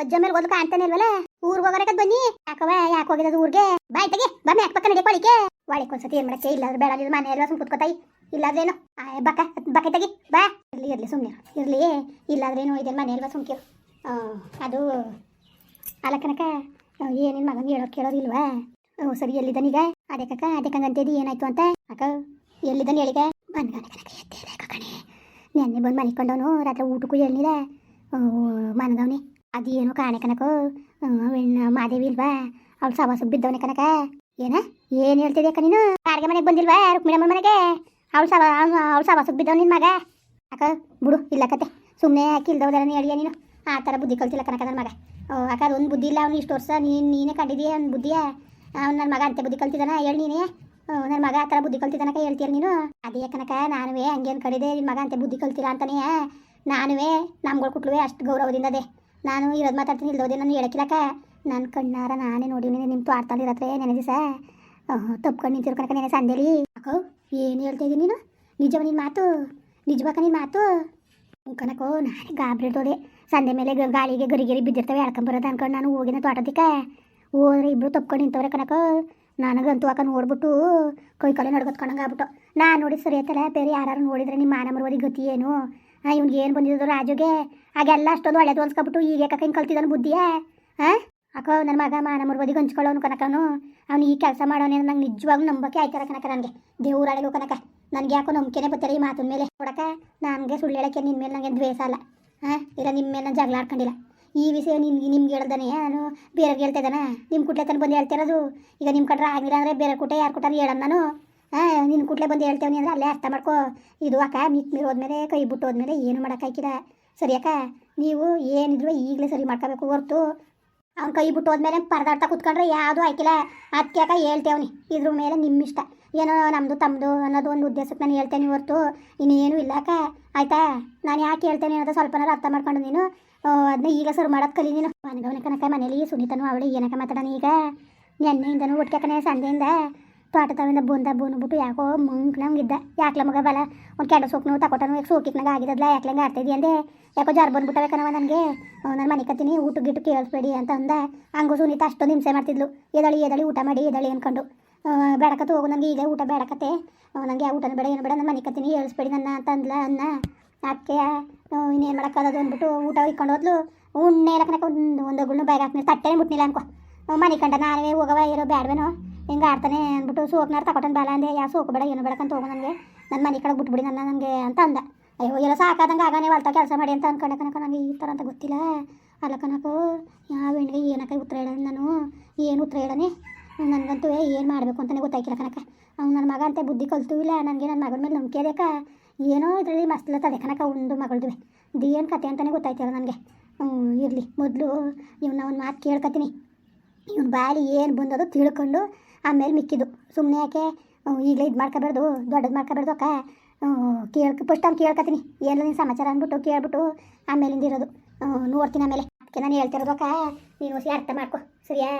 ಅಜ್ಜ ಮೇಲೆ ಓದ್ ಕಾಣ್ತಾನೆ ಇಲ್ವಲ್ಲ? ಊರ್ಗ್ ಹೋಗೋರಕ ಬನ್ನಿ. ಯಾಕವ ಯಾಕೆ ಹೋಗಿದ ಊರ್ಗೆ? ಬಾಯ್ ತೆಗಿ ಬಮ್ಮೆ ಯಾಕೆ ಪಕ್ಕ ನಡಿ ಒಳಿಕೆ ಒಳಿಕ್ ಒಂದ್ಸತಿ ಏನ್ ಮಾಡಕ್ಕೆ ಇಲ್ಲಾದ್ರೆ ಬೇಡ, ಇದು ಮನೆ ಎಲ್ಲ ಸುಮ್ ಕುತ್ಕೋತಾಯಿ. ಇಲ್ಲಾದ್ರೇನು ಆಯ್ ಬಕ ಬಕ್ಕ ತೆಗಿ, ಬಾ. ಇರ್ಲಿ ಇರ್ಲಿ ಸುಮ್ಮನೆ ಇರ್ಲಿ ಇಲ್ಲಾದ್ರೇನು ಇದೇನು ಮನೆ ಅಲ್ವಾ, ಸುಮ್ಕಿರು. ಅದು ಅಲ್ಲ ಕನಕ ಏನೇನು ಮಗನಿಗೆ ಹೇಳೋರು ಕೇಳೋದಿಲ್ವಾ ಓ, ಸರಿ ಎಲ್ಲಿದ್ದಾನೀಗ ಅದೇ ಕಕ್ಕ ಅದೇ ಕಂಗಂತೇದಿ, ಏನಾಯ್ತು ಅಂತ? ಅಕ್ಕ, ಎಲ್ಲಿದ್ದಾನೆ ಹೇಳಿಗ? ಮನ್ಗನ ಕನಕ ಎದ್ದೇಲೆ ಕಣೆ. ನೆನ್ನೆ ಬಂದು ಮನಿಕೊಂಡವನು ರಾತ್ರಿ ಊಟಕ್ಕೂ ಹೇಳಿದ ಮನದವನಿ ಅದೇನು ಕಾಣೆ ಕನಕೋ ಮಾದೇವಿ ಇಲ್ವಾ? ಅವ್ಳು ಸಾಬಾ ಬಿದ್ದವನೆ ಕನಕ ಏನ? ಏನ್ ಹೇಳ್ತಿದ್ದೆ ಅಕ್ಕ ನೀನು? ಯಾರಿಗೆ ಮನೆಗೆ ಬಂದಿಲ್ವಾ ರುಕ್ಮಿಣಮ್ಮ ಮನೆಗೆ? ಅವಳು ಸವ ಅವಳು ಸವಾಸಕ್ಕೆ ಬಿದ್ದವ್ ನಿನ್ ಮಗ. ಅಕ್ಕ ಬಿಡು ಇಲ್ಲ ಕತೆ. ಸುಮ್ಮನೆ ಕಿಲ್ದವ್ದಾರ ಹೇಳಿಯ ನೀನು? ಆ ಥರ ಬುದ್ಧಿ ಕಲ್ತಿಲ್ಲ ಕನಕ ನನ್ನ ಮಗ. ಓ, ಅಕ್ಕ ಅದೊಂದು ಬುದ್ಧಿ ಇಲ್ಲ ಅವ್ನು ಇಷ್ಟು ವರ್ಷ ನೀನು ನೀನೇ ಕಂಡಿದೀಯ? ಅವ್ನು ಬುದ್ಧಿಯ? ಅವ್ನು ನನ್ನ ಮಗ ಅಂತೆ ಬುದ್ಧಿ ಕಲ್ತಿದ್ದಾನ? ಹೇಳಿ ನೀನೇ. ನನ್ನ ಮಗ ಆ ಥರ ಬುದ್ಧಿ ಕಲ್ತಿದ್ದಾನಕ ಹೇಳ್ತೀಯ ನೀನು? ಅದೇ ಕನಕ ನಾನುವೇ ಹಂಗೇನು ಕಡಿದೆ ನಿನ್ನ ಮಗ ಅಂತೆ ಬುದ್ಧಿ ಕಲ್ತಿಲ್ಲ ಅಂತಾನೆ ನಾನುವೇ ನಮ್ಗಳು ಕುಟ್ಲುವೆ ಅಷ್ಟು ಗೌರವದಿಂದ ಅದೇ. ನಾನು ಇರೋದು ಮಾತಾಡ್ತೀನಿ ಇಲ್ಲೋದೆ ನಾನು ಹೇಳಕ್ಕಿಲ್ಲಕ್ಕ. ನನ್ನ ಕಣ್ಣಾರ ನಾನೇ ನೋಡಿನಿ ನಿಮ್ಮ ತೋಟದಲ್ಲಿ ಇರತ್ರೆ ನೆನೆ ದಿವಸ ತಪ್ಕೊಂಡು ನಿಂತಿರು ಕನಕ ನೆನೆ ಸಂದೇಲಿ ಅಕ್ಕೋ ಏನು ಹೇಳ್ತಾ ಇದ್ದೀನಿ ನೀನು? ನಿಜವ ನಿನ್ನ ಮಾತು? ನಿಜವಾಗ ನಿನ್ನ ಮಾತು? ಕನಕೋ ನಾನೇ ಗಾಬರಿದೋದೆ ಸಂದೆ ಮೇಲೆ ಗಾಳಿಗೆ ಗರಿಗೆರಿ ಬಿದ್ದಿರ್ತವೆ ಎಳ್ಕೊಂಬರೋದು ಅನ್ಕೊಂಡು ನಾನು ಹೋಗಿನ ತೋಟದಿಕ್ಕ. ಹೋದ್ರೆ ಇಬ್ಬರು ತಪ್ಕೊಂಡು ನಿಂತವ್ರೆ ಕನಕ ನನಗಂತೂ ಅಕ್ಕ ನೋಡ್ಬಿಟ್ಟು ಕೈ ಕಾಲೇ ನಡ್ಕೊತ್ಕೊಂಡಂಗೆ ಆಗ್ಬಿಟ್ಟು. ನಾನು ನೋಡಿ ಸರಿ ಆಯ್ತಲ್ಲ ಬೇರೆ ಯಾರು ನೋಡಿದ್ರೆ ನಿಮ್ಮ ಮಾನ ಮರುವದಿ ಗತಿ ಏನು? ಇವ್ನಿಗೆ ಏನು ಬಂದಿದ್ದು ರಾಜುಗೆ? ಆಗೆಲ್ಲ ಅಷ್ಟೊಂದು ಒಳ್ಳೆದು ಅನ್ಸ್ಕೊಬಿಟ್ಟು ಈಗ ಯಾಕೆ ಹಿಂಗೆ ಕಲ್ತಿದ್ದಾನೆ ಬುದ್ಧಿಯೇ? ಹಾಂ ಅಕ್ಕ ನನ್ನ ಮಗ ಮಾನ ಮರುವದಿಗೆ ಹಂಚ್ಕೊಳ್ಳೋನು ಕನಕನು ಅವ್ನು. ಈ ಕೆಲಸ ಮಾಡೋನೆ ನಂಗೆ ನಿಜವಾಗ್ಲೂ ನಂಬಕ್ಕೆ ಆಯ್ತಾರ ಕನಕ ನನಗೆ. ದೇವ್ರಾಳಿಗೂ ಕನಕ ನನಗೆ ಯಾಕೋ ನಂಬಿಕೆನೇ ಬರ್ತಾರೆ ಈ ಮಾತಿನ ಮೇಲೆ. ಕೊಡಕ ನನಗೆ ಸುಳ್ಳು ಹೇಳಕ್ಕೆ ನಿನ್ನ ಮೇಲೆ ನನಗೆ ದ್ವೇಷ ಅಲ್ಲ. ಹಾಂ ಇಲ್ಲ ನಿಮ್ಮ ಮೇಲೆ ನಾನು ಜಗಳ ಆಡ್ಕೊಂಡಿಲ್ಲ. ಈ ವಿಷಯ ನಿಮ್ಗೆ ನಿಮ್ಗೆ ಹೇಳ್ದಾನೆ ನಾನು? ಬೇರೆ ಹೇಳ್ತಾ ಇದ್ದಾನೆ? ನಿಮ್ಮ ಕುಟ್ಲೆ ತನಕ ಬಂದು ಹೇಳ್ತಿರೋದು ಈಗ ನಿಮ್ಮ ಕಟ್ರೆ ಆಗಿಲ್ಲ ಅಂದರೆ ಬೇರೆ ಕುಟೆ ಯಾರು ಕೊಟ್ಟಾರ ಹೇಳೋಣ ನಾನು? ಹಾಂ ನಿನ್ನ ಕೂಡಲೇ ಬಂದು ನೀ ಅಂದ್ರೆ ಅಲ್ಲೇ ಅರ್ಥ ಮಾಡ್ಕೋ. ಇದು ಅಕ್ಕ ಮಿತ್ ಮೀರಿ ಹೋದ್ಮೇಲೆ, ಕೈ ಬಿಟ್ಟು ಹೋದ್ಮೇಲೆ ಏನು ಮಾಡೋಕ್ಕಾಯ್ಕಿಲ್ಲ ಸರಿ ಅಕ್ಕ, ನೀವು ಏನಿದ್ರು ಈಗಲೇ ಸರಿ ಮಾಡ್ಕೋಬೇಕು ಹೊರ್ತು. ಅವ್ನು ಕೈ ಬಿಟ್ಟು ಹೋದ್ಮೇಲೆ ಪರದಾಡ್ತಾ ಕುತ್ಕೊಂಡ್ರೆ ಯಾವುದೂ ಆಯ್ಕಿಲ್ಲ. ಅದಕ್ಕೆ ಅಕ್ಕ ಹೇಳ್ತೇವನಿ, ಇದ್ರ ಮೇಲೆ ನಿಮ್ಮ ಇಷ್ಟ ಏನೋ ನಮ್ಮದು ತಮ್ಮದು ಅನ್ನೋದು ಒಂದು ಉದ್ದೇಶಕ್ಕೆ ನಾನು ಹೇಳ್ತೇನೆ ಹೊರ್ತು. ಇನ್ನೇನು ಇಲ್ಲ ಅಕ್ಕ. ಆಯ್ತಾ? ನಾನು ಯಾಕೆ ಹೇಳ್ತೇನೆ ಅನ್ನೋದು ಸ್ವಲ್ಪನಾರು ಅರ್ಥ ಮಾಡ್ಕೊಂಡು ನೀನು. ಅದನ್ನ ಈಗ ಶುರು ಮಾಡೋದು ಕಲಿ ನೀನು. ಕನಕ ಮನೇಲಿ ಸುನೀತನು ಅವಳು ಏನಕ್ಕ ಮಾತಾಡೋಣ ಈಗ? ನೆನ್ನೆಯಿಂದನೂ ಒಟ್ಟಿಗೆ ಸಂಜೆಯಿಂದ ತೋಟ ತವಿಂದ ಬಂದ ಬಂದ್ಬಿಟ್ಟು ಯಾಕೋ ಮಂಕ್ನಂಗಿದ್ದ ಯಾಕ್ಲ ಮಗ ಬಲ? ಒಂದು ಕೆಡ ಸೋಕ್ನು ತಕೊಟನು ಯಾಕೆ ಸೋಕಿಕ್ನಾಗ ಆಗಿದ್ದಲ್ಲ ಯಾಕ್ಲಂಗೆ ಅಂದೆ? ಯಾಕೋ ಜಾರ್ ಬಂದ್ಬಿಟ್ಟವೆ ಕಣವ ನನಗೆ. ನನ್ನ ಮನೆ ಕತ್ತೀನಿ ಊಟ ಗಿಟ್ಟು ಕೇಳಿಸ್ಬೇಡಿ ಅಂತ ಅಂದ. ಹಂಗೂ ಸುನೀತ ಅಷ್ಟೊಂದು ಹಿಂಸೆ ಮಾಡ್ತಿದ್ಲು. ಎದಳಿ ಎದಳಿ, ಊಟ ಮಾಡಿ, ಎದಳಿ ಅನ್ಕೊಂಡು. ಬೇಡಕತ್ತು ಹೋಗು ನನಗೆ ಈಗ ಊಟ ಬೇಡಕತ್ತೆ. ನನಗೆ ಆ ಊಟನ ಬೇಡ, ಏನು ಬೇಡ ನನ್ನ ಮನೆ ಕತ್ತೀನಿ ಹೇಳಿಸ್ಬೇಡಿ ನನ್ನ ಅಂತ ಅಂದ್ಲ, ಅನ್ನ. ಅದಕ್ಕೆ ಇನ್ನೇನು ಮಾಡೋಕ್ಕಾಗೋದು ಅಂದ್ಬಿಟ್ಟು ಊಟ ಇಕ್ಕೊಂಡು ಹೋದ್ಲು. ಉಣ್ಣೆ ಕನಕ ಒಂದು ಒಂದು ಗುಳ್ಳು ಬ್ಯಾಗ್ ಹಾಕ್ನಿ ತಟ್ಟೆನೇ ಮುಟ್ನಿಲ್ಲ ಅನ್ಕೋ. ಮನೆ ಕಂಡ ನಾನೇ ಹೋಗವ ಇರೋ ಬ್ಯಾಡ್ವೇನೋ. ಹಿಂಗೆ ಆಡ್ತಾನೆ ಅಂದ್ಬಿಟ್ಟು ಸೋಕ್ನಾರು ತಗೊಟ್ಟನ್ ಬೇಡ ಅಂದೆ. ಯಾವ ಸೋಕು ಬೇಡ, ಏನು ಬೇಡಕ್ಕಂತ ಹೋಗೋ ನನಗೆ. ನನ್ನ ಮನೆ ಕಡೆ ಬಿಟ್ಬಿಡಿ ನನ್ನ ನನಗೆ ಅಂತ ಅಂದ. ಅಯ್ಯೋ, ಎಲ್ಲ ಸಾಕಾದಂಗೆ ನೀವು ಹೊಲ್ತ ಕೆಲಸ ಮಾಡಿ ಅಂತ ಅನ್ಕೊಂಡೆ ಕನಕ ನನಗೆ ಈ ಥರ ಅಂತ ಗೊತ್ತಿಲ್ಲ. ಅಲ್ಲ ಕನಕ ಯಾವ ಹೆಣ್ಣಿಗೆ ಏನಕ್ಕೆ ಉತ್ತರ ಹೇಳೋಣ ನಾನು? ಏನು ಉತ್ತರ ಹೇಳನೆ? ನನಗಂತೂ ಏನು ಮಾಡಬೇಕು ಅಂತಲೇ ಗೊತ್ತಾಯ್ಕಿಲ್ಲ ಕನಕ ಅವ್ನು ನನ್ನ ಮಗ ಅಂತ, ಬುದ್ಧಿ ಕಲ್ತೂ ಇಲ್ಲ, ನನಗೆ ನನ್ನ ಮಗನ ಮೇಲೆ ನಂಬಿಕೆ ಅದಕ್ಕೆ ಏನೋ ಇದರಲ್ಲಿ ಮಸ್ಲತ್ತದೆ ಕನಕ ಒಂದು ದಿ ಏನು ಕತೆ ಅಂತಲೇ ಗೊತ್ತಾಯ್ತಿಲ್ಲ ನನಗೆ. ಇರಲಿ. ಮೊದಲು ಇವನ್ನ ಒಂದು ಮಾತು ಕೇಳ್ಕತ್ತೀನಿ ಇವ್ನ ಬಾಯಲ್ಲಿ ಏನು ಬಂದದು ತಿಳ್ಕೊಂಡು ಆಮೇಲೆ ಮಿಕ್ಕಿದ್ದು. ಸುಮ್ಮನೆ ಯಾಕೆ ಈಗಲೇ ಇದು ಮಾಡ್ಕೋಬಾರ್ದು, ದೊಡ್ಡದು ಮಾಡ್ಕೋಬಾರ್ದು ಅಕ್ಕ. ಕೇಳ್ಕ ಫಸ್ಟ್ ಅವ್ನು ಕೇಳ್ಕೊತೀನಿ ಏನು ನೀನು ಸಮಾಚಾರ ಅಂದ್ಬಿಟ್ಟು ಕೇಳ್ಬಿಟ್ಟು ಆಮೇಲಿಂದ ಇರೋದು. ನೋಡ್ತೀನಿ ಆಮೇಲೆ. ಅದಕ್ಕೆ ನಾನು ಹೇಳ್ತಿರೋದು ಅಕ್ಕ, ನೀನು ಹೊಸ ಅರ್ಥ ಮಾಡ್ಕೊ, ಸರಿಯಾ?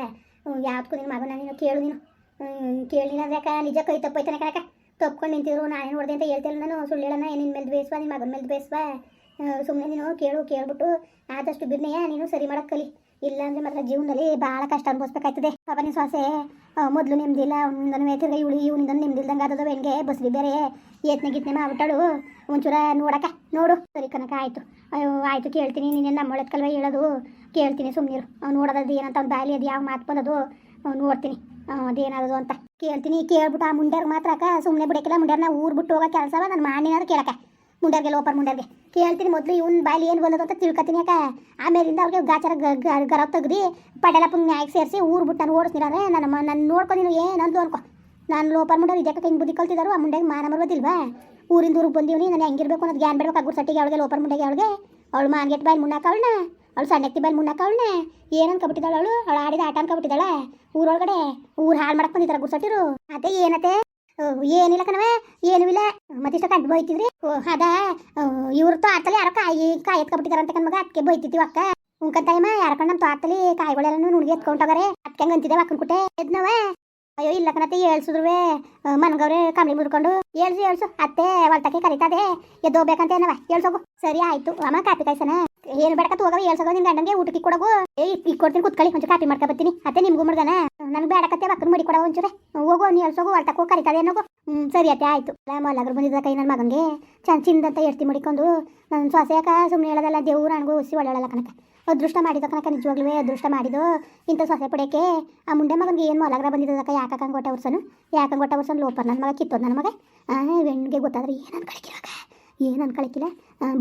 ಯಾವ್ದಕ್ಕೂ ನಿನ್ನ ಮಗನ ನೀನು ಕೇಳು ನೀನು. ಕೇಳಿಲ್ಲ ಅಂದ್ರೆ ಅಕ್ಕ, ನಿಜ ಕೈ ತಪ್ಪೈತಾನೆ ಕಣಕ್ಕ. ತಪ್ಕೊಂಡು ನಿಂತಿದ್ರು, ನಾನೇ ನೋಡಿದೆ ಅಂತ ಹೇಳ್ತಿಲ್ಲ ನಾನು. ಸುಳ್ಳು ಹೇಳೋಣ ನಿನ್ನ ಮೇಲೆ ಬೇಯಿಸುವ ನಿನ್ನ ಮಗನ ಮೇಲೆ ದ್ವೇಷವ ಸುಮ್ಮನೆ ನೀನು ಕೇಳು, ಕೇಳ್ಬಿಟ್ಟು, ಆದಷ್ಟು ಬಿರ್ನೆಯ, ನೀನು ಸರಿ ಮಾಡಕ್ಕೆ ಕಲಿ. ಇಲ್ಲ ಅಂದ್ರೆ ಮಾತ್ರ ಜೀವನದಲ್ಲಿ ಭಾಳ ಕಷ್ಟ ಅನುಭವಿಸ್ಬೇಕಾಯ್ತದೆ. ಪಾಪನಿ ಸ್ವಾಸೆ ಮೊದಲು ನೆಮ್ಮದಿಲ್ಲ ಅವನಿಂದನೂ ತಿರ್ಗ ಇವಳು ಇವನಿಂದ ನೆಮ್ಮದಿಲ್ದಂಗೆ ಆದದ ಹೆಂಗೆ ಬಸ್ರಿ ಬೇರೆ ಏತ್ನೆ ಗಿತ್ನೆ ಮಾಡ್ಬಿಟ್ಟಾಳು? ಒಂಚೂರ ನೋಡಕ ನೋಡು. ಸರಿ ಕನಕ ಆಯಿತು. ಅಯ್ಯೋ, ಆಯಿತು ಕೇಳ್ತೀನಿ. ನೀನು ನಮ್ಮ ಒಳತ್ಕಲ್ವ ಹೇಳೋದು. ಕೇಳ್ತೀನಿ ಸುಮ್ಮನಿರು ಅವ್ನು ನೋಡೋದು ಏನಂತ ಅವ್ನ ಬಾಯಲ್ಲಿ ಅದು ಯಾವ ಮಾತು ಬಂದದು ನೋಡ್ತೀನಿ. ಅದೇನಾದದು ಅಂತ. ಕೇಳ್ತೀನಿ, ಕೇಳ್ಬಿಟ್ಟು ಆ ಮುಂಡ್ಯಾರ್ಗೆ ಮಾತ್ರ ಸುಮ್ಮನೆ ಬಿಡಕ್ಕಿಲ್ಲ. ನಾ ಊರು ಬಿಟ್ಟು ಹೋಗೋ ಕೆಲಸವ ನಾನು ಮಾಡಿನಾದ್ರು ಕೇಳಕ ಮುಂಡ್ಯಾರ್ಗೆ, ಲೋಪರ್ ಮುಂಡ್ಯಾರ್ಗೆ. ಕೇಳ್ತೀನಿ ಮೊದಲು ಇವನ್ ಬಾಯಿ ಏನು ಬಂದದು ಅಂತ ತಿಳ್ಕೊತೀನಿ ಯಾಕೆ? ಆಮೇಲಿಂದ ಅವ್ರಿಗೆ ಗಾಚಾರ ಗರ ತೆಗ್ದು ಪಡೆಲಪ್ಪ ನ್ಯಾಯಕ್ಕೆ ಸೇರಿಸಿ ಊರು ಬಿಟ್ಟು ನಾನು ಓಡಿಸ್ನಿರಾರೆ ನನ್ನ ನಾನು ನೋಡ್ಕೊ ನೀನು ಏನಂದು ಅನ್ಕೋ. ನಾನು ಲೋಪರ್ ಮುಂಡೆ ಇದಕ್ಕೆ ಹಿಂಗೆ ಬುದ್ಧಿ ಕಲ್ತಿದ್ದಾರೋ ಆ ಮುಂಡೆಗೆ ಮಾನ ಮರ್ಬೋದಿಲ್ವಾ ಊರಿಂದ ಊರಿಗೆ ಬಂದೀವಿ ನಾನು ಹೆಂಗಿರ್ಬೇಕು ಅನ್ನೋದು ಗ್ಯಾನ್ ಬೇಡಬೇಕು ಅಗ್ಗುರ್ ಸಟ್ಟಿಗೆ ಅವಳಿಗೆ ಲೋಪರ್ ಮುಂಡೆಗೆ ಅವಳಿಗೆ. ಅವಳು ಮಾನ್ಗೆಟ್ ಬಾಯಿ ಮುನ್ನಾಕವಳನ್ನ ಅವಳು ಸಣ್ಣಕ್ಕೆ ಬಾಯಿ ಮುನ್ನಾಕವಳನ್ನ ಏನಂತ ಅನ್ಕೊಬಿಟ್ಟಿದ್ದಾಳೆ ಅವಳು? ಅವಳು ಆಡಿದ ಆಟ ಅನ್ಕೊಬಿಟ್ಟಿದ್ದಾಳೆ ಊರೊಳಗಡೆ, ಊರು ಹಾಳು ಮಾಡಕ್ಕೆ ಬಂದಿದ್ದಾರೆ ಗುರ್ಸಟ್ಟಿರು. ಅದೇ ಏನತ್ತೆ? ಏನಿಲ್ಲ ಕಣವೆ ಏನು ಇಲ್ಲ. ಮತ್ತಿಷ್ಟ ಕಂಡು ಬೈತಿದ್ರಿ? ಅದ ಇವ್ರ ತೋಟಲಿ ಯಾರೋ ಕಾಯಿ ಕಾಯಿ ಎತ್ಕೊಬಿಟ್ಟಿದಾರೆ ಅಂತ ಕಣ್ಮಗ ಅದಕ್ಕೆ ಬೈತಿದ್ವಿ ಅಕ್ಕ. ಉಂಕಂತಾಯಮ್ಮ ಯಾರ ಕಣ್ಣ ನಮ್ಮ ತೋಟದಲ್ಲಿ ಕಾಯಿಗಳೆಲ್ಲ ನುಣ್ಗಿ ಎತ್ಕೊಂಡೋಗಾರೆ ಅದಕ್ಕೆ ಹಂಗೆ ಅಂತಿದ್ದೆ ಅಕ್ಕನ ಕುಟೆ. ಎದ್ನವ ಅಯ್ಯೋ, ಇಲ್ಲ ಕಣತ್ತೆ ಹೇಳ್ಸಿದ್ರುವೆ ಮನ್ಗವ್ರೆ ಕಂಬಳಿ ಮುಡ್ಕೊಂಡು ಹೇಳ್ಸು ಹೇಳ್ಸು ಅತ್ತೆ ಒಳ್ತಕ್ಕೆ ಕರಿತದೆ. ಎದ್ದೋಗ್ಬೇಕಂತ ಏನವ ಹೇಳ್ಸೋಗು ಸರಿ, ಆಯ್ತು. ಅಮ್ಮ, ಕಾಪಿ ಕಾಯ್ಸನ ಏನು ಬೇಡಕತ್ ಹೋಗವ ಹೇಳ್ಸೋದು ನಿನ್ ಗಂಡಂಗೆ ಊಟಕ್ಕೆ ಕೊಡಗು. ಏ ಈಗ ಕೊಡ್ತೀನಿ ಕುತ್ಕೊಳ್ಳಿ, ಒಂಚೂರು ಕಾಪಿ ಮಾಡ್ಕೊ ಬರ್ತೀನಿ. ಅತ್ತೆ ನಿಮ್ಗೂ ಮಾಡ್ದಾನ ನನಗೆ ಬೇಡಕತ್ತೆ ಅಕ್ಕನ ಮಡಿ ಕೊಡವ ಒಂಚೂರೆ. ಹೋಗು, ನೀ ಹೇಳ್ಸೋಗು ಅಳ್ತಕ್ಕೋ ಕರಿತದೆ ಅನ್ನೋಗು. ಹ್ಞೂ ಸರಿ ಅತ್ತೆ, ಆಯ್ತು. ಮಲ್ಲಗರು ಬಂದಿದ್ದ ಕೈ ನನ್ನ ಮಗನಿಗೆ. ಚಂದ ಚಿಂದಂತ ಎಷ್ಟು ಮಡಿಕೊಂಡು. ನನ್ನ ಸೊಸೆ ಯಾಕ ಸುಮ್ಮನೆ ಹೇಳೋದಲ್ಲ, ದೇವ್ರು ನನಗೂ ಹುಸಿ ಒಳ್ಳೆಯಲ್ಲ ಕನಕ ಅದೃಷ್ಟ ಮಾಡಿದ ಕನಕ ನಿಜವಾಗ್ಲೂ ಅದೃಷ್ಟ ಮಾಡಿದ್ದು ಇಂಥ ಸೊಸೆ ಪಡೆಯಕ್ಕೆ ಆ ಮುಂಡೆ ಮಗನಿಗೆ ಏನು ಮೊಲಗ್ರ ಬಂದಿದ್ದಕ್ಕ ಯಾಕಂಗೆ ಕೊಟ್ಟ ವರ್ಷನು ಯಾಕಂಗೆ ಕೊಟ್ಟ ವರ್ಷ ಲೋಪರ್ ನನ್ನ ಮಗ, ಕಿತ್ತೋದು ನನ್ನ ಮಗ. ಹೆಣ್ಣಿಗೆ ಗೊತ್ತಾದ್ರೆ ಏನು ಅನ್ಕೊಳಕಿಲ್ಲ ಏನು ಅನ್ಕೊಳಕಿಲ್ಲ.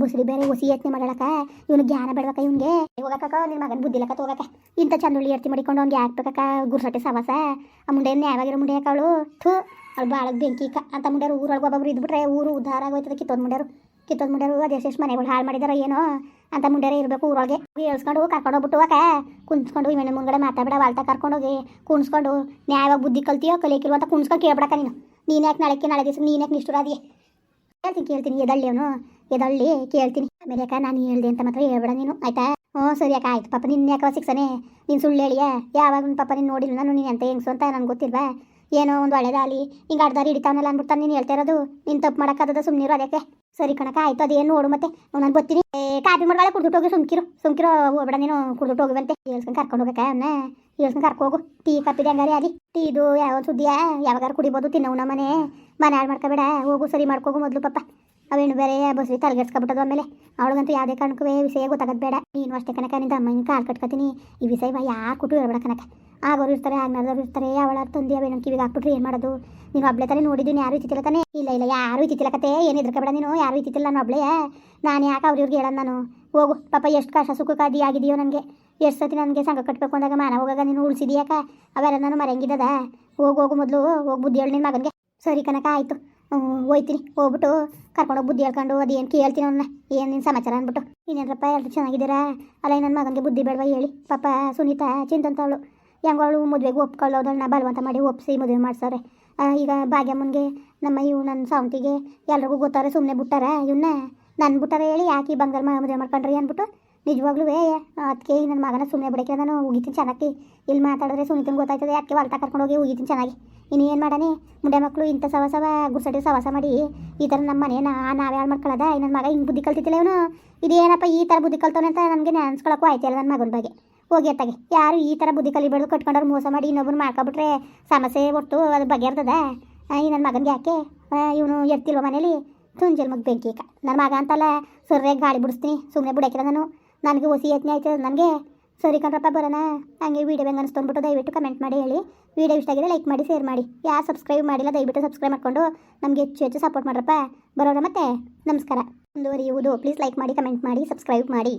ಬಸ್ರಿ ಬೇರೆ ಹೊಸಿ ಯತ್ನೆ ಮಾಡಳಕ ಇವನು ಜ್ಞಾನ ಬೇಡವಕ್ಕ ಇವ್ನಿಗೆ. ಹೋಗಕ್ಕ ನಿನ್ನ ಮಗನ ಬುದ್ಧಿಲಕ್ಕ ಹೋಗಕ್ಕ ಇಂಥ ಚಂದುಳ್ಳಿ ಎರ್ತಿ ಮಾಡಿಕೊಂಡು ಅವ್ನಿಗೆ ಹಾಕ್ಬೇಕಕ್ಕ ಗುರ್ಸಟ್ಟೆ ಸವಾಸ. ಆ ಮುಂಡೆ ನ್ಯಾಯವಾಗಿರೋ ಮುಂಡೆ ಅವಳು? ಥೂ, ಅವ್ಳು ಬಾಳಗ್ ಬೆಂಕಿ ಅಂತ ಮುಂಡ್ಯಾರು ಊರೊಳಗೆ ಒಬ್ಬೊಬ್ರು ಇದ್ಬಿಟ್ರೆ ಊರು ಉದ್ಧಾರ ಆಗೋಯ್ತದ ಕಿತ್ತೋದ್ ಮುಂಡ್ಯಾರು. ಕಿತ್ತೊಂದು ಮುಂಡ್ಯಾರು, ಅದು ಎಷ್ಟು ಮನೆಗಳು ಹಾಳು ಮಾಡಿದಾರ ಏನೋ ಅಂತ ಮುಂಡ್ಯಾರೇ ಇರಬೇಕು ಊರೊಳಗೆ. ಹೇಳ್ಸ್ಕೊಂಡು ಕರ್ಕೊಂಡು ಹೋಗ್ಬಿಟ್ಟು ಅಕ್ಕ. ಕುಂತ್ಕೊಂಡು ಇವನ ಮುಂಗಡೆ ಮಾತಾಡ ವಾಲ್ತಾ ಕರ್ಕೊಂಡೋಗಿ ಕುಣಿಸ್ಕೊಂಡು ನ್ಯಾಯವಾಗಿ ಬುದ್ಧಿ ಕಲ್ತಿಯೋ ಕಲಿಯಕ್ಕಿಲ್ವ ಅಂತ ಕುಣಿಸ್ಕೊಂಡು ಕೇಳ್ಬಿಡಕ್ಕ ನೀನು. ನೀನು ಯಾಕೆ ನಾಳೆಕ್ಕೆ ನಾಳೆ ದಿವಸ ನೀನು ಯಾಕೆ ನಿಷ್ಠುರಾದಿಯೇ ಕೇಳ್ತೀನಿ ಕೇಳ್ತೀನಿ ಎದಳ್ಳಿ ಅವನು ಎದಳ್ಳಿ, ಕೇಳ್ತೀನಿ. ಆಮೇಲೆ ಯಾಕ ನಾನು ಹೇಳ್ದೆ ಅಂತ ಮಾತ್ರ ಹೇಳ್ಬೇಡ ನೀನು, ಆಯ್ತಾ? ಹ್ಞೂ ಸರಿ ಯಾಕೆ ಆಯ್ತು. ಪಾಪ ನಿನ್ನ ಯಾಕೆ ಸಿಕ್ಸನೆ ನೀನು ಸುಳ್ಳು ಹೇಳಿಯ? ಯಾವಾಗ ಪಾಪ ನೀನು ನೋಡಿಲ್ಲ? ನಾನು ನೀನು ಎಂತ ಹೆಂಗ್ಸು ಅಂತ ನನಗೆ ಗೊತ್ತಿಲ್ವಾ? ಏನೋ ಒಂದು ಒಳ್ಳೇದಾಗಲಿ ಹಿಂಗೆ ಅಡ್ದಾರಿ ಹಿಡಿತಾವನಲ್ಲ ಅಂದ್ಬಿಡ್ತಾನೆ ನೀನು ಹೇಳ್ತಾ ಇರೋದು. ನೀನು ತಪ್ಪು ಮಾಡೋಕ್ಕಾಗದ ಸುಮ್ಮನಿರು ಅದಕ್ಕೆ. ಸರಿ ಕಣಕ ಆಯ್ತು ಅದೇನು ನೋಡು ಮತ್ತೆ. ನಾನು ಬರ್ತೀನಿ. ಕಾಪಿ ಮಾಡ್ಕೊಳ್ಳೆ ಕುಡ್ದುಟ್ಟು ಹೋಗಿ ಸುಮ್ಕಿರು. ಸುಮ್ಕಿರು, ಹೋಗ್ಬೇಡ ನೀನು ಕುಡ್ದುಟ್ಟು ಹೋಗುವಂತೆ. ಹೇಳ್ಸ್ಕೊಂಡು ಕರ್ಕೊಂಡು ಹೋಗಕ್ಕ ಅವನ್ನ ಹೇಳ್ಸ್ಕೊಂಡು ಕರ್ಕೊ ಹೋಗು. ಟೀ ಕಾಪಿ ಹೆಂಗಾರಿ ಟೀ ಇದು ಯಾವ ಸುದ್ದಿಯಾ ಯಾವಾಗಾರು ಕುಡಿಬೋದು, ತಿನ್ನವು ಮನೆ. ಮನೆ ಹಾಳು ಮಾಡ್ಕೋಬೇಡ ಹೋಗು, ಸರಿ ಮಾಡ್ಕೋಗು ಮೊದಲು ಪಾಪ. ಅವೇನು ಬೇರೆ ಬಸ್ವಿ ತಲೆಗೆಡ್ಸ್ಕೊಬಿಟ್ಟದು ಆಮೇಲೆ. ಅವಳಿಗಂತೂ ಯಾವುದೇ ಕಾರಣಕ್ಕೂ ವಿಷಯ ಗೊತ್ತಾಗೋದು ಬೇಡ. ನೀನು ಅಷ್ಟೇ ಕನಕ ನಿಂದ ಅಮ್ಮನ ಕಾಲು ಕಟ್ಕೊತೀನಿ. ಈ ವಿಷಯ ಯಾರು ಕೊಟ್ಟು ಹೇಳ್ಬೇಡ ಕನಕ ಆಗೋರು ಇರ್ತಾರೆ ಆಗ್ನಾರ್ದವ್ರು ಇರ್ತಾರೆ, ಅವಳ ತಂದೆ ಅವೇನೋ ಕಿವಿಗೆ ಹಾಕ್ಬಿಟ್ರೆ ಏನು ಮಾಡೋದು? ನೀನು ಒಬ್ಳೆ ತಾನೇ ನೋಡಿದ್ದೀನಿ ಯಾರು ಇತ್ತಿಲ್ಲ ತಾನೇ? ಇಲ್ಲ ಇಲ್ಲ, ಯಾರು ಇತ್ತಿಲ್ಲ ಕತೆ, ಏನು ಬೇಡ ನೀನು? ಯಾರು ಇತ್ತಿಲ್ಲ ನಾನು ಅಬ್ಳೆ ನಾನು ಯಾಕೆ ಅವ್ರ ಇವ್ರಿಗೆ ನಾನು? ಹೋಗು, ಪಾಪ ಎಷ್ಟು ಕಷ್ಟ ಸುಖಕ್ಕೆ ಅದಿ ಆಗಿದೆಯೋ ನನಗೆ ಎಷ್ಟು ಸತಿ ನನಗೆ ಸಂಘ ಕಟ್ಟಬೇಕು ಅಂದಾಗ ಮಾನ ಹೋಗಾಗ ನೀನು ಉಳಿಸಿದ್ಯಾಕ ಅವೆಲ್ಲ ನಾನು ಮರೆಯಂಗಿದ್ದದ? ಹೋಗು ಹೋಗು ಮೊದಲು, ಹೋಗಿ ಬುದ್ಧಿ ಹೇಳಿ ನಿನ್ನ ಮಗನಿಗೆ. ಸರಿ ಕನಕ, ಆಯಿತು. ಹೋಯ್ತೀನಿ. ಹೋಗ್ಬಿಟ್ಟು ಕರ್ಕೊಂಡು ಬುದ್ಧಿ ಹೇಳ್ಕೊಂಡು ಅದೇನು ಕೇಳ್ತೀನಿ ಅವನ್ನ ಏನು ನಿನ್ನ ಸಮಾಚಾರ ಅಂದ್ಬಿಟ್ಟು. ಇನ್ನೇನಪ್ಪ ಎಲ್ಲರೂ ಚೆನ್ನಾಗಿದ್ದೀರಾ? ಅಲ್ಲ ನನ್ನ ಮಗನಿಗೆ ಬುದ್ಧಿ ಬೇಡವಾ ಹೇಳಿ. ಪಾಪ ಸುನೀತಾ ಚಿಂತಂತವಳು ಹೆಂಗ ಅವಳು ಮದುವೆಗೆ ಒಪ್ಕೊಳ್ಳೋದನ್ನ ಬಲವಂತ ಮಾಡಿ ಒಪ್ಪಿಸಿ ಮದುವೆ ಮಾಡ್ಸಾರೆ. ಈಗ ಭಾಗ್ಯಮ್ಮನಿಗೆ ನಮ್ಮ ಇವು ನನ್ನ ಸಾವಂತಿಗೆ ಎಲ್ರಿಗೂ ಗೊತ್ತಾರೆ ಸುಮ್ಮನೆ ಬಿಟ್ಟಾರ. ಇವನ್ನ ನನ್ನ ಬಿಟ್ಟಾರ ಹೇಳಿ ಯಾಕೆ ಬಂಗಾರ ಮದುವೆ ಮಾಡ್ಕೊಂಡ್ರಿ ಅಂದ್ಬಿಟ್ಟು ನಿಜವಾಗ್ಲೂ ಅದಕ್ಕೆ ನನ್ನ ಮಗನ ಸುಮ್ಮನೆ ಬಿಡಕ್ಕೆ ನಾನು ಉಗಿತೀನಿ ಚೆನ್ನಾಗಿ. ಇಲ್ಲಿ ಮಾತಾಡಿದ್ರೆ ಸುನೀತಂಗೆ ಗೊತ್ತಾಯ್ತದೆ, ಯಾಕೆ ಕರ್ಕೊಂಡು ಹೋಗಿ ಉಗಿತೀನಿ ಚೆನ್ನಾಗಿ. ಇನ್ನು ಏನು ಮಾಡಾನೆ ಮುಂಡೆ ಮಕ್ಕಳು ಇಂಥ ಸವಸವ ಗುಡ್ಸಡಿ ಸವಾಸ ಮಾಡಿ ಈ ಥರ ನಮ್ಮ ಮನೆ ನಾ ನಾವೇ ಹಾಳು ಮಾಡ್ಕೊಳ್ಳೋದ ನನ್ನ ಮಗ ಹಿಂಗೆ ಬುದ್ಧಿ ಕಲ್ತಿದ್ದಿಲ್ಲ ಇವನು? ಇದೇನಪ್ಪ ಈ ಥರ ಬುದ್ಧಿ ಕಲ್ತವನೆ ಅಂತ ನನಗೆ ನೆನ್ಸ್ಕೊಳಕ್ಕೂ ಆಯ್ತಿಲ್ಲ ನನ್ನ ಮಗನ ಬಗ್ಗೆ. ಹೋಗಿ ತಗೆ ಯಾರು ಈ ಥರ ಬುದ್ಧಿ ಕಲಿಬೇಡ್ದು ಕಟ್ಕೊಂಡವ್ರು ಮೋಸ ಮಾಡಿ ಇನ್ನೊಬ್ಬರು ಮಾಡ್ಕೊಬಿಟ್ರೆ ಸಮಸ್ಯೆ ಒಟ್ಟು ಅದು ಬಗೆಹರ್ತದ? ಈ ನನ್ನ ಮಗನಿಗೆ ಯಾಕೆ? ಇವನು ಎಡ್ತಿಲ್ವ ಮನೇಲಿ? ತುಂಜಲ್ ಮಗ ಬೆಂಕಿ ಈಗ. ನನ್ನ ಮಗ ಅಂತಲ್ಲ ಸರಿಯಾಗಿ ಗಾಳಿ ಬಿಡಿಸ್ತೀನಿ ಸುಮ್ಮನೆ ಬಿಡಕ್ಕಿಲ್ಲ ನಾನು. ನನಗೆ ಹೊಸಿ ಯತ್ನೆ ಆಯ್ತು ನನಗೆ? ಸರಿ ಕಣ್ರಪ್ಪ, ಬರೋಣ. ಹಂಗೆ ವೀಡಿಯೋ ಹೆಂಗೆ ಅನಿಸ್ತೊಂಡ್ಬಿಟ್ಟು ದಯವಿಟ್ಟು ಕಮೆಂಟ್ ಮಾಡಿ ಹೇಳಿ. ವೀಡಿಯೋ ಇಷ್ಟ ಆಗಿದೆ ಲೈಕ್ ಮಾಡಿ ಶೇರ್ ಮಾಡಿ. ಯಾರು ಸಬ್ಸ್ಕ್ರೈಬ್ ಮಾಡಿಲ್ಲ, ದಯವಿಟ್ಟು ಸಬ್ಸ್ಕ್ರೈಬ್ ಮಾಡ್ಕೊಂಡು ನಮಗೆ ಹೆಚ್ಚು ಹೆಚ್ಚು ಸಪೋರ್ಟ್ ಮಾಡ್ರಪ್ಪ. ಬರೋಣ ಮತ್ತೆ. ನಮಸ್ಕಾರ. ಮುಂದುವರಿಯುವುದು. ಪ್ಲೀಸ್ ಲೈಕ್ ಮಾಡಿ ಕಮೆಂಟ್ ಮಾಡಿ ಸಬ್ಸ್ಕ್ರೈಬ್ ಮಾಡಿ.